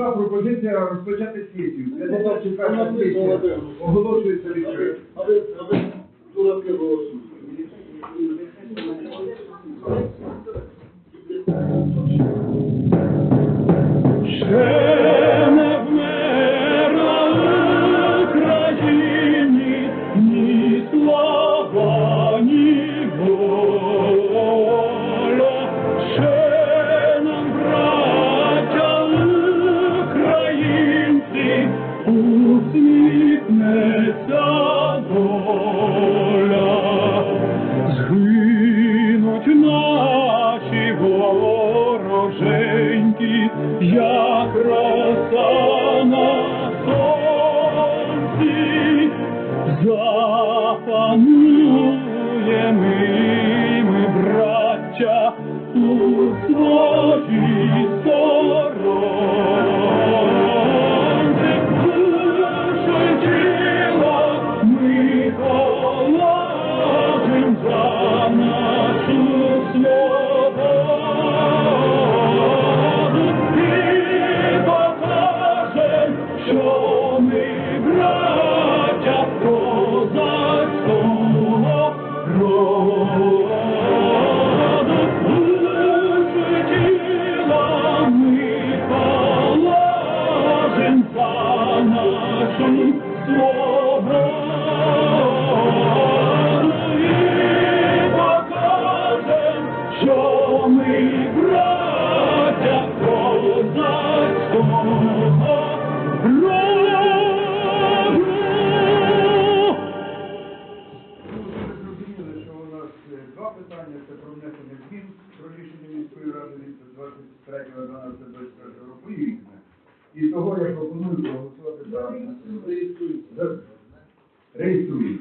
надійшла пропозиція розпочати сесію. 51 сесія оголошується відкритою. А ви, а ви дураки голосуєте. Your два питання. Це про внесення змін про рішення міської ради від 23.12.24 року і різне. І того я пропоную проголосувати за за- реєструємо.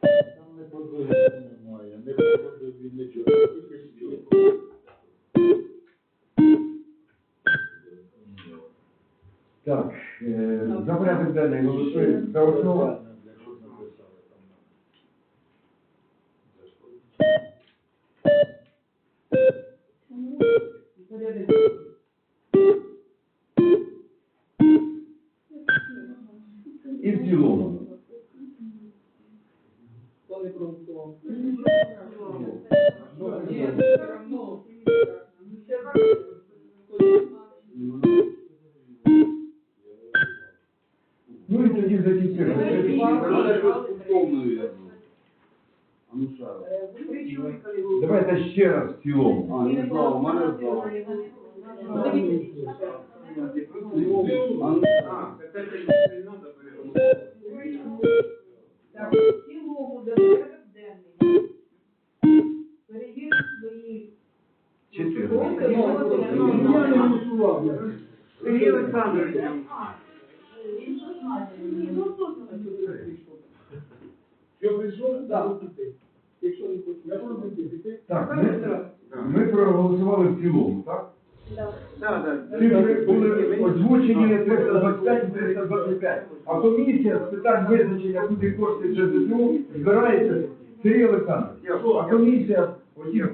Там не подвигання немає, не подвигів нічого. Так, е, за порядок денний голосуємо за основу. І в цілому. А, не знав, А комісія з питань визначення, куди кошти ЖЗСУ збирається Сергій Олександрович. А комісія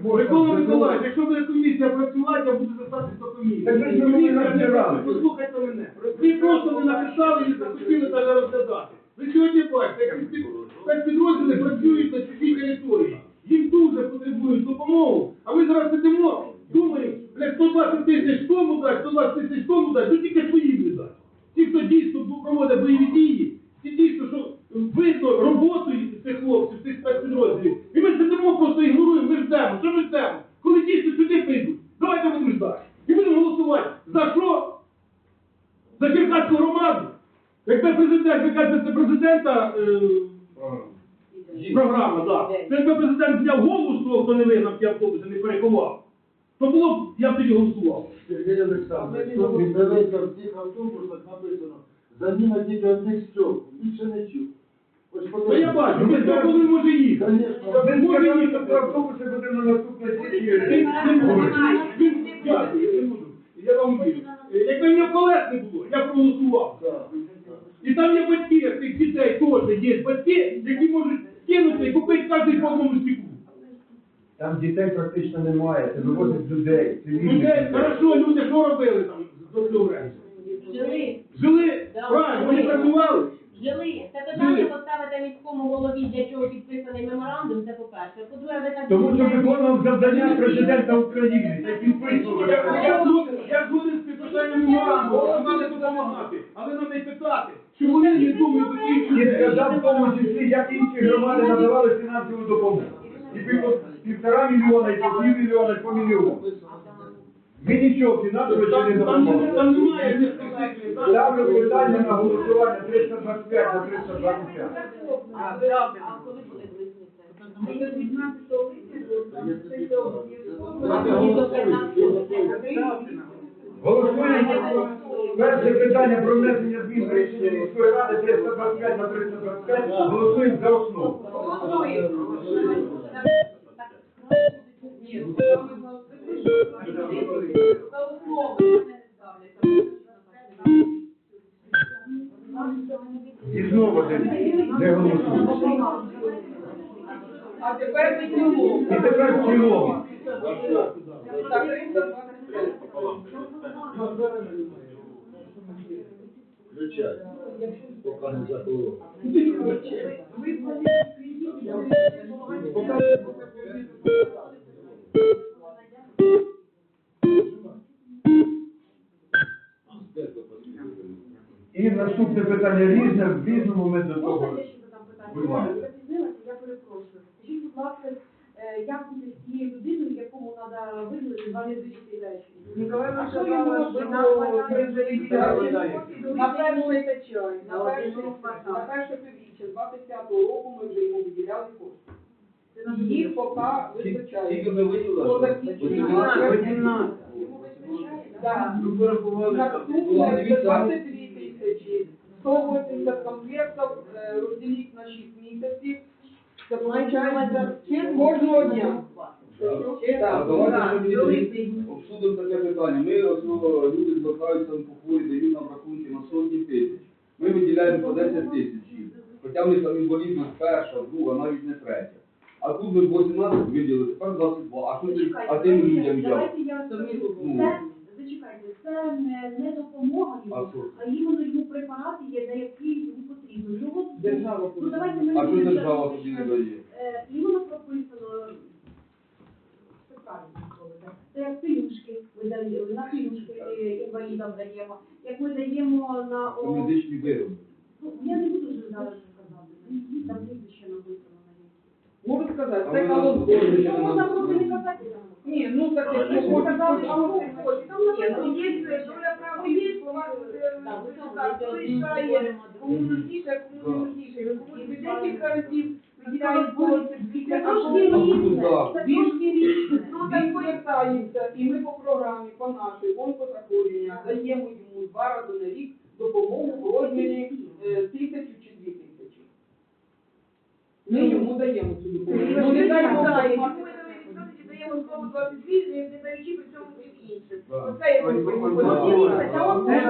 Микола ЗСУ Миколаївич, якщо буде комісія працювати, я буду писати до комісії. Так ви ж мене не розбирали. Послухайте мене. Ви просто не написали і не захотіли навіть розглядати. Ви сьогодні бачите, як під- як підрозділи працюють на чужій території. Їм дуже потребують допомогу. А ви зараз сидимо, думаємо, бля, 120 тисяч тому дати, 120 тисяч тому дати, ну тільки своїм не дати. Ті, хто дійсно проводить бойові дії, ті дійсно, що видно роботу цих хлопців, цих спецпідрозділів. І ми сидимо, просто ігноруємо, ми ждемо. Що ми ждемо? Коли дійсно сюди прийдуть, давайте будемо ждати. І будемо голосувати. За що? За Черкаську громаду. Якби президент, ви кажете, це президента е, програма, так. Це якби президент зняв голову того, хто не вигнав ті автобуси, не переховав. То було б, я б тоді голосував. Сергій Олександрович, тут дивіться, в цих автобусах написано заміна тільки одних стьоп, більше не чув. Ось Та я бачу, ми цього не може їхати. Звісно, Ви Може їхати. автобуси буде на наступній Він сесії. не Дякую, я не можу. Я вам вірю. Е, Якби мені колес не було, я проголосував. І там є батьки цих дітей теж є батьки, які можуть кинути і купити кожен по одному стіку. Там дітей практично немає, це вивозять людей, цивільних. Людей, хорошо, люди що робили там до цього? Жили, Жили, Да. правильно, вони працювали. жили. Це Жили. питання поставити міському голові, для чого підписаний меморандум, це по-перше. По-друге, ви так Тому що виконував завдання президента України, це Я, підписував. я згоден, я згоден з підписанням меморандуму, що треба допомагати. Але треба й питати, що вони не думають до тих І людей. сказав в тому числі, як інші громади надавали фінансову допомогу. І пів- півтора мільйона, і по пів мільйона, і по мільйону. Ми нічого фінансово не допомогли. Ставлю питання на голосування 325 на 325. А, а коли буде близько? До 15 липня було там сесія І до 15 Голосуємо. Перше питання про внесення змін до рішення міської ради 325 на 325. Голосуємо за основу. Саме за основу не ставлять. І знову де, де голосуємо. А тепер ми цілому. І тепер в цілому. Так, 325. Включай. Поки не заховав. Питання різне, в різному ми до того. Можна я ще задам Будь питання? ласка. Я запізнилася, я перепрошую. Скажіть, будь ласка, е, як бути з тією людиною, якому треба виділити два недорічні речі? Ніколаївна А що сказала, що при зареєстрації На перший течай, на перше, на перше півріччя 25-го року ми вже йому виділяли кошти. Їх поки вистачає. Скільки ми виділили? По закінченню. Йому вистачає? Так. Наступне це 22 тисячі. 180 комплектів е, розділіть на 6 місяців. Це виходить кожного дня. Так, давайте обсудимо таке питання. Ми основно люди звертаються по хворі, дають нам рахунки на сотні тисяч. Ми виділяємо по 10 тисяч. Хоча в них там інвалідність перша, друга, навіть не третя. А тут ми 18 виділили, тепер 22. А ти, а тим людям я Ну. це, зачекайте, це не, не допомога А йому, а іменно йому препарати є, на які йому потрібно. Його Держава ну давайте ми А що держава тоді не дає? Е, іменно прописано, це правильно слово, це як пилюшки, ми даємо, на пилюшки е, інвалідам даємо, як ми даємо на Це о, медичні вироби. ну, я не буду вже зараз казати, там прізвище написано на ній. Можу сказати, це ви можна просто не казати? Ні, ну так Ви ж казали, що а ви хочете. Ні, ну є доля права є, слова вирішає, кому нужніше, а кому не нужніше. Ви ви декілька разів виділяють кошти, Це трошки різне, це трошки різне. Ну, так звертаємося, і ми по програмі, по нашій онкозахворювання даємо йому два рази на рік допомогу в розмірі е, тисячу чи дві тисячі. Ми йому даємо цю допомогу. Ну, не дай Бог, даємо слово 22, не даючи при цьому всіх інших. Оце я вам Це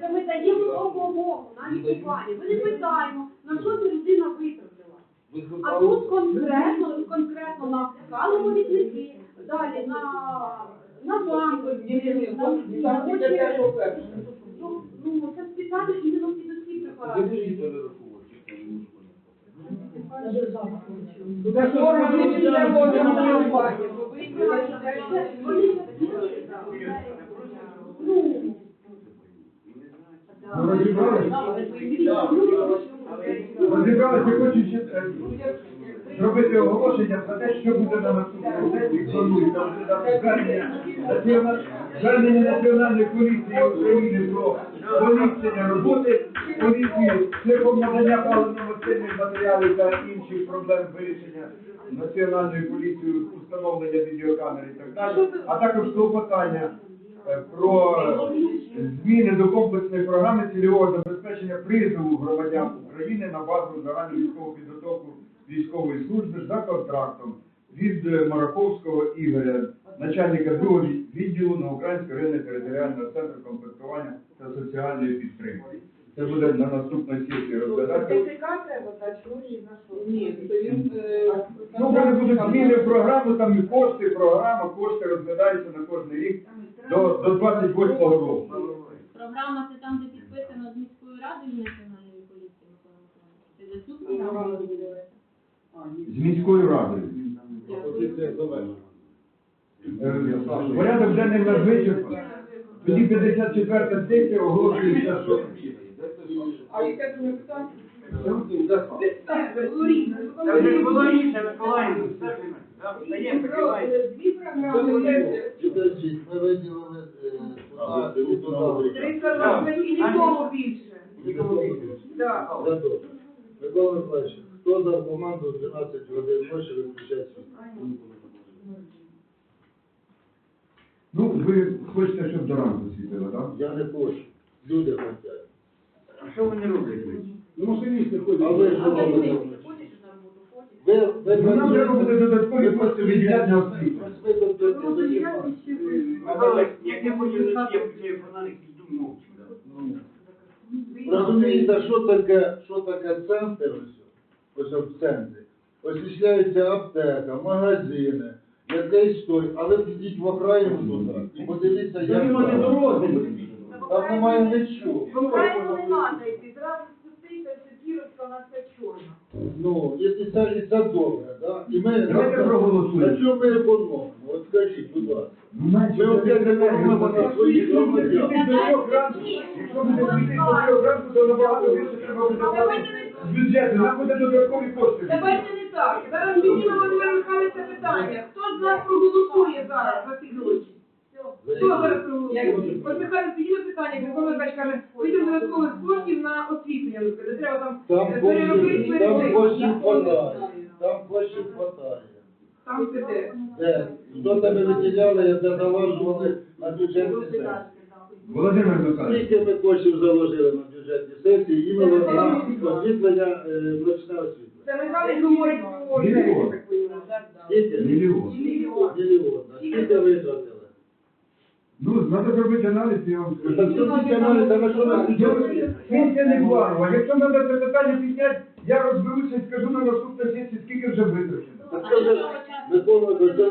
Це ми нам даємо. Ми допомогу на лікування. Ми не питаємо, на що ця людина витратила. А тут конкретно, конкретно на калові далі на, на банку, на робочі. Ну, ну, це спеціально іменно під усі препарати. Вони Ну, Ну, Розібралися? Розібралися, я хочу ще е, зробити оголошення про те, що буде на наступному звернення Національної поліції України про поліпшення роботи поліції шляхом надання паливно-мастильних матеріалів та інших проблем вирішення Національною поліцією установлення відеокамер і так далі, а також клопотання е, про зміни до комплексної програми цільового забезпечення призову громадян України на базу загальну військову підготовку військової служби за контрактом від е, Мараковського Ігоря, начальника другого відділу на Українського районного територіального центру комплектування та соціальної підтримки. Це буде на наступній сесії розглядати. І на що? Ні, то він... е, Ну, вже будуть зміни в програму, там і кошти, програма, кошти розглядаються на кожний рік до, до 28 року. Програма це там, де підписано з міською радою національної поліції Це за цю програму ви говорите? А, ні. З міською радою. Завершена. Порядок денний в нас вичерпаний. Тоді 54 сесія оголошується, що А яке питання? Це вже було рішення, Миколаївна, все е, Дві програми ми виділили туди, туди. 320 і нікому більше. Микола Миколаївич, хто дав команду в 12 годин ночі виключати світло? ну ви хочете, щоб до ранку світило, так? Я не хочу. Люди хочуть. А що вони роблять? Ну, машиністи ходять. А ви що робите? Ви, ви, Ну, нам треба буде додаткові кошти виділяти на освіту. Ви тут до- до діла. Миколаївна, як я хочу я включаю фонарик і йду мовчки. Розумієте, що таке, що таке центр ось, в центрі? Освіщається аптека, магазини, якийсь той, але підіть в окраїну туди і подивіться, як там. Там немає нічого. Правильно не треба йти, зразу все. Ну, якщо і це добре, да? І ми Давайте проголосуємо. на чому ми економимо? От скажіть, будь ласка. Ну, наче Ми опять економимо на своїх громадян. Якщо буде світити до трьох ранку, то набагато більше треба буде платити з бюджету. Нам буде додаткові кошти. Давайте не так. Зараз мені на Володимир Михайлович це питання. Хто з нас проголосує зараз за ці гроші? Хто зараз проголосує? От Михайло підійде питання, Микола Михайлович каже, додаткових коштів на освітлення. Ну, Треба там Там е, переробити, коштів, там переробити. коштів хватає. Там коштів хватає. Там це де? Де? Що тебе виділяли, як заложували на бюджетні сесії? Володимир Михайлович, Скільки ми коштів заложили на бюджетні сесії, іменно на освітлення, е, ночне освітлення? Це Михайлович говорить про Мільйон. Скільки? мільйон. Мільйон. Мільйон. А Скільки витратили? Ну, треба зробити аналіз, я вам скажу. Пенсія не планова. Якщо треба це питання підняти, я розберуся і скажу на наступній сесії, скільки вже витрачено.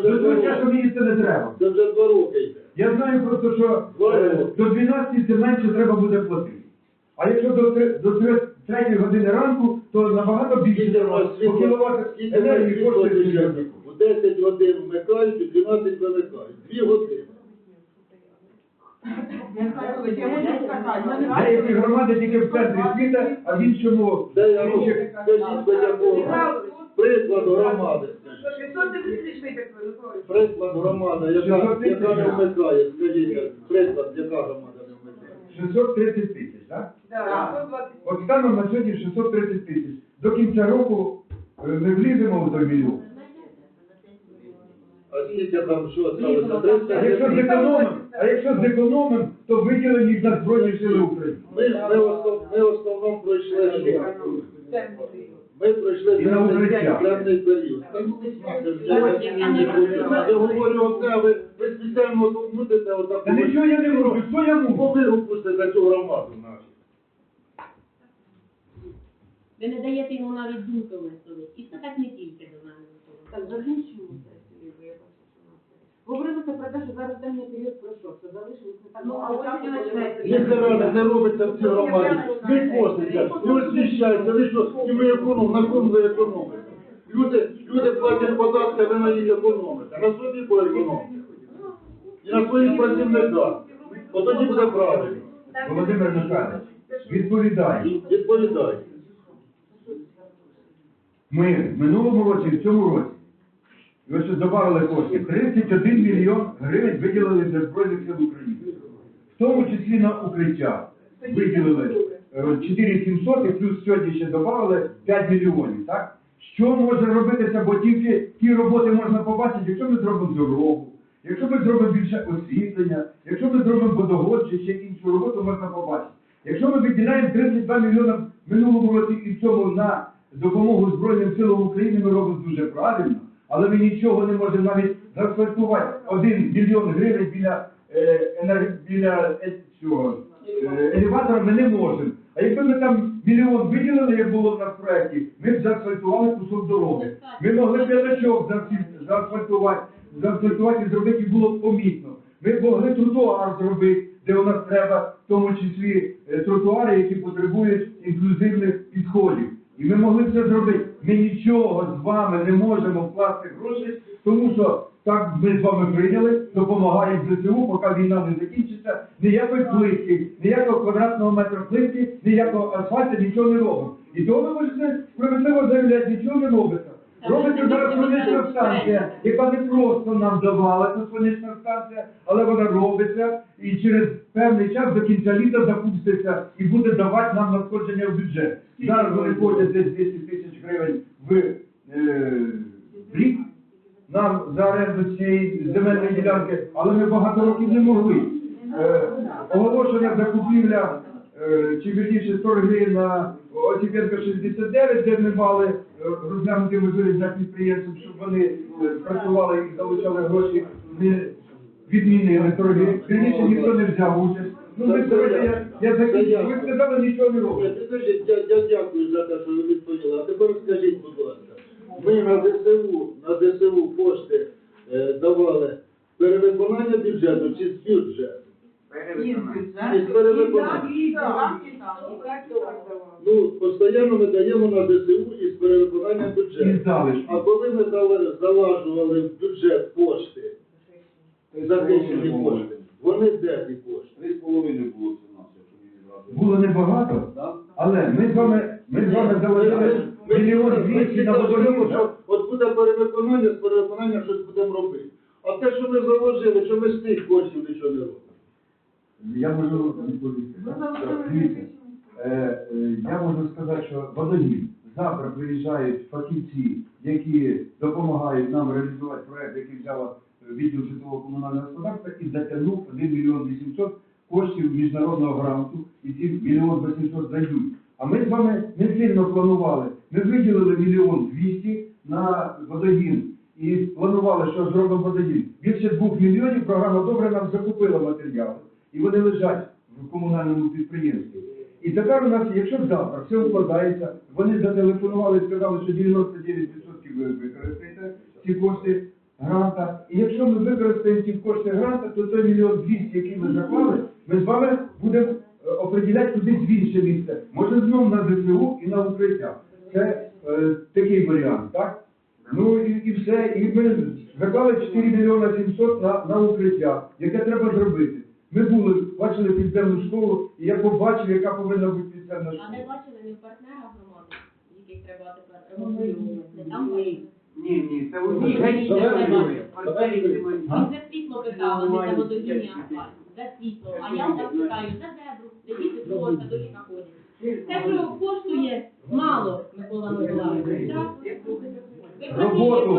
До два часу мені це не треба. Це вже два роки йде. Я знаю просто, що е, до 12 це менше треба буде платити. А якщо до, три- до 3 години ранку, то набагато більше Скільки треба. вас По кіловат енергії коштує? У 10 годин вмикають, у 12 вимикають. Дві години. Я можу сказати, громади тільки в центрі світа, а в іншому... Де я приклад громади, скажіть. 500 тисяч витратили, Миколаївич. Приклад громади, яка, яка не вмикає, скажіть, приклад, яка громада не вмикає. 630 тисяч, так? Так, 120. От станом на сьогодні 630 тисяч. До кінця року е, ми вліземо в той мільйон. А скільки там що сталося? 30 А якщо зекономимо, а якщо зекономимо, то виділимо їх на Збройні Сили України. Ми, ми, в основ, ми в основному пройшли що? Ми пройшли І на укриття. певний період. Та ну, ви знаєте, я не говорю одне, ви, ви спеціально тут мутите отаку. Та нічого я не можу, що я можу? Бо ви упустите цю громаду нашу. Ви не даєте йому навіть думки висловити. І це так не тільки до мене. Так, закінчимо сесію, бо я бачу, що Говорилося про те, що зараз денний період пройшов, що залишилось не так Ну, а ось часу, починається. Ніхера не, не робиться в цій громаді. Ви косите, ви освіщаєте, ви що, і ви економ, на кому ви економите? Люди, люди платять податки, ви на них економите. На собі поекономите. І на своїх працівниках. От тоді буде правильно. Володимир Михайлович, відповідає. Відповідайте. Ми в минулому році, в цьому році, ви ще додали кошти, 31 мільйон гривень виділили для Збройних сил України. В тому числі на укриття виділили е, 4700 і плюс сьогодні ще додали 5 мільйонів, так? Що може робитися, бо тільки ті роботи можна побачити, якщо ми зробимо дорогу, якщо ми зробимо більше освітлення, якщо ми зробимо водогон чи ще іншу роботу можна побачити. Якщо ми виділяємо 32 мільйони в минулому році і цьому на допомогу Збройним силам України, ми робимо дуже правильно, але ми нічого не можемо навіть заасфальтувати. Один мільйон гривень біля, е, енерг- біля е, цього, е, елеватора ми не можемо. А якби ми там мільйон виділили, як було в нас в проєкті, ми б заасфальтували кусок дороги. Ми могли п'ятачок заасфі- заасфальтувати, заасфальтувати і зробити, було б помітно. Ми б могли тротуар зробити, де у нас треба, в тому числі е, тротуари, які потребують інклюзивних підходів. І ми могли б це зробити. Ми нічого з вами не можемо вкласти гроші, тому що так ми з вами прийняли, допомагаємо ЗСУ, поки війна не закінчиться, ніякої плитки, ніякого квадратного метра плитки, ніякого асфальту, нічого не робимо. І то ви можете справедливо заявляти, нічого не робиться. Робиться зараз сонячна станція, яка не просто нам давала ця сонячна станція, але вона робиться і через певний час до кінця літа запуститься і буде давати нам надходження в бюджет. Зараз вони платять десь 200 тисяч гривень в, е, рік нам за оренду цієї земельної ділянки, але ми багато років не могли. Е, оголошення закупівля, е, чи вірніше торги на Осіпенка 69, де ми мали е, розглянути можливість для підприємців, щоб вони е, працювали і залучали гроші, не відмінили торги. Вірніше ніхто не взяв участь. Ну, давайте, я, я закінчу. Ви сказали, нічого не робите. Я, я дякую за те, що ви відповіли. А тепер скажіть, будь ласка, ми на ДСУ, на ДСУ кошти е, давали перевиконання бюджету чи з бюджету? Із перевиконання. Ну, постійно ми даємо на ДСУ із перевиконання І бюджету. залишки. А коли ми дали, залажували в бюджет кошти, захищені кошти, вони де ті кошти? Три з половиною було це у нас, якщо мені зразу. Було небагато, але ми з вами, ми з вами заложили мільйон двісті на водолюбу, що от буде перевиконання, з перевиконання щось будемо робити. А те, що ми заложили, що ми з тих коштів нічого не робимо. Я можу відповісти. Дивіться, е, е, я можу сказати, що водогін. Завтра приїжджають фахівці, які допомагають нам реалізувати проект, який взяла відділ житлово-комунального господарства і затягнув 1 мільйон 800 коштів міжнародного гранту, і ці мільйон 800 дають. А ми з вами не сильно планували. Ми виділили мільйон 200 на водогін і планували, що зробимо водогін. Більше двох мільйонів програма добре нам закупила матеріали, і вони лежать в комунальному підприємстві. І тепер у нас, якщо завтра все вкладається, вони зателефонували і сказали, що 99% ви використаєте ці кошти гранта. І якщо ми використаємо ці кошти гранта, то той мільйон двісті, який ми заклали, ми з вами будемо е, определяти кудись в інше місце. Може знову на ЗСУ і на укриття. Це е, такий варіант, так? Ну і, і все. І ми заклали 4 мільйона 700 на, на укриття, яке треба зробити. Ми були, бачили підземну школу, і я побачив, яка повинна бути підземна А не бачили в партнера громади, яких треба тепер ремонтувати. Там. Ні, ні, це Ні, ні. А? Він за світло питав, а не за водогінні асфальт. За світло. А я так питаю, за дебру, де діти свого садочка ходять. Це що коштує мало, Микола Миколаївич. Роботу,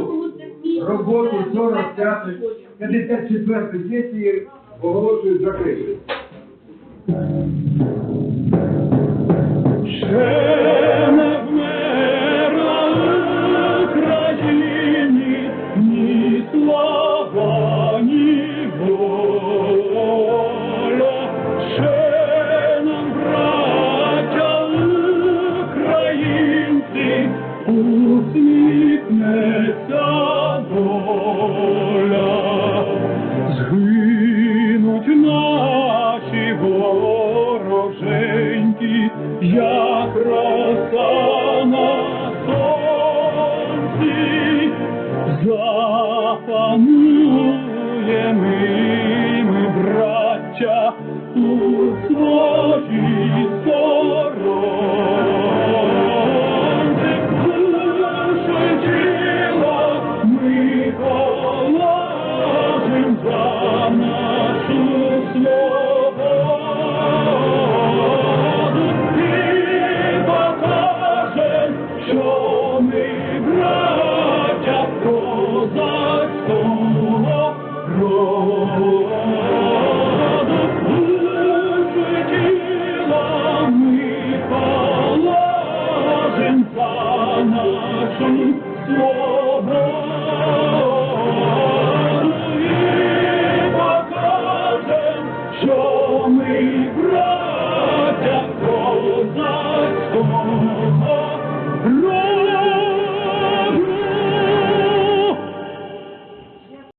роботу це 45 хоче. 54 сесії оголошують закритою. Ще не